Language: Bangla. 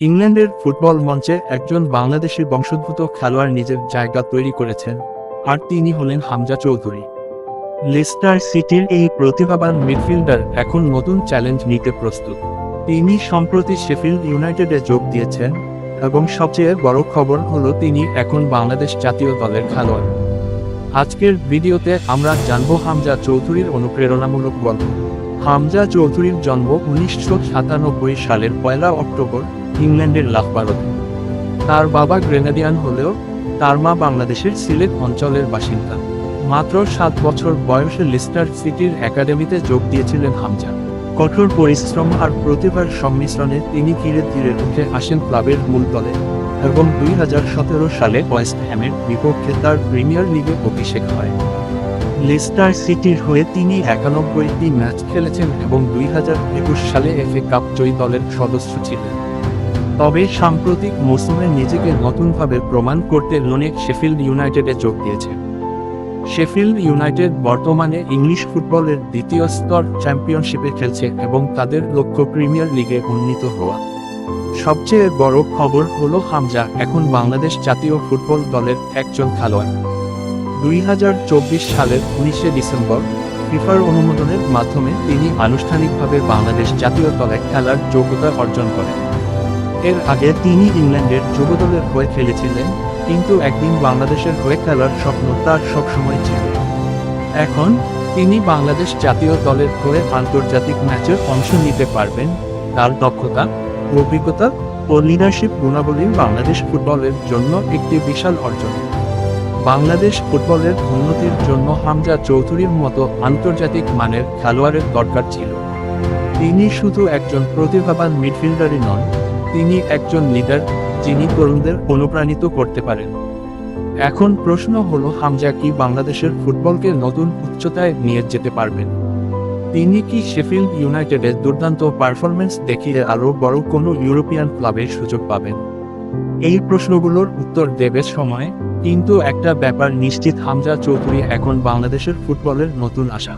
ইংল্যান্ডের ফুটবল মঞ্চে একজন বাংলাদেশি বংশোদ্ভূত খেলোয়াড় নিজের জায়গা তৈরি করেছেন, আর তিনি হলেন হামজা চৌধুরী। লেস্টার সিটির এই প্রতিভাবান মিডফিল্ডার এখন নতুন চ্যালেঞ্জ নিতে প্রস্তুত। তিনি সম্প্রতি শেফিল্ড ইউনাইটেডে যোগ দিয়েছেন, এবং সবচেয়ে বড় খবর হলো তিনি এখন বাংলাদেশ জাতীয় দলের খেলোয়াড়। আজকের ভিডিওতে আমরা জানব হামজা চৌধুরীর অনুপ্রেরণামূলক গল্প। হামজা চৌধুরীর জন্ম উনিশশো সাতানব্বই সালের পয়লা অক্টোবর, ইংল্যান্ডের লাফবারতে তার বাবা গ্রেনাডিয়ান হলেও তার মা বাংলাদেশের সিলেট অঞ্চলের বাসিন্দা। মাত্র সাত বছর বয়সে লিস্টার সিটির একাডেমিতে যোগ দিয়েছিলেন হামজা। কঠোর পরিশ্রম আর প্রতিভার সংমিশ্রণে তিনি ধীরে ধীরে উঠে আসেন ক্লাবের মূল দলে এবং দুই হাজার সতেরো সালে ওয়েস্ট হ্যামের বিপক্ষে তার প্রিমিয়ার লিগে অভিষেক হয়। লেস্টার সিটির হয়ে তিনি একানব্বইটি ম্যাচ খেলেছেন এবং দুই হাজার একুশ সালে এফএ কাপ জয়ী দলের সদস্য ছিলেন। তবে সাম্প্রতিক মৌসুমে নিজেকে নতুনভাবে প্রমাণ করতে লোনে শেফিল্ড ইউনাইটেডে যোগ দিয়েছে শেফিল্ড ইউনাইটেড বর্তমানে ইংলিশ ফুটবলের দ্বিতীয় স্তর চ্যাম্পিয়নশিপে খেলছে এবং তাদের লক্ষ্য প্রিমিয়ার লিগে উন্নীত হওয়া। সবচেয়ে বড় খবর হলো হামজা, এখন বাংলাদেশ জাতীয় ফুটবল দলের একজন খেলোয়াড়। দুই হাজার চব্বিশ সালের উনিশে ডিসেম্বর ফিফার অনুমোদনের মাধ্যমে তিনি আনুষ্ঠানিকভাবে বাংলাদেশ জাতীয় দলে খেলার যোগ্যতা অর্জন করেন। এর আগে তিনি ইংল্যান্ডের যুব দলের হয়ে খেলেছিলেন, কিন্তু একদিন বাংলাদেশের হয়ে খেলার স্বপ্ন তার সবসময় ছিল। এখন তিনি বাংলাদেশ জাতীয় দলের হয়ে আন্তর্জাতিক ম্যাচে অংশ নিতে পারবেন। তার দক্ষতা, অভিজ্ঞতা ও লিডারশিপ গুণাবলী বাংলাদেশ ফুটবলের জন্য একটি বিশাল অর্জন। বাংলাদেশ ফুটবলের উন্নতির জন্য হামজা চৌধুরীর মতো আন্তর্জাতিক মানের খেলোয়াড়ের দরকার ছিল। তিনি শুধু একজন প্রতিভাবান মিডফিল্ডারই নন, তিনি একজন লিডার যিনি তরুণদের অনুপ্রাণিত করতে পারেন। এখন প্রশ্ন হলো, হামজা কি বাংলাদেশের ফুটবলকে নতুন উচ্চতায় নিয়ে যেতে পারবেন? তিনি কি শেফিল্ড ইউনাইটেডের দুর্দান্ত পারফরমেন্স দেখিয়ে আরও বড় কোনো ইউরোপিয়ান ক্লাবের সুযোগ পাবেন? এই প্রশ্নগুলোর উত্তর দেবে সময়, কিন্তু একটা ব্যাপার নিশ্চিত, হামজা চৌধুরী এখন বাংলাদেশের ফুটবলের নতুন আশা।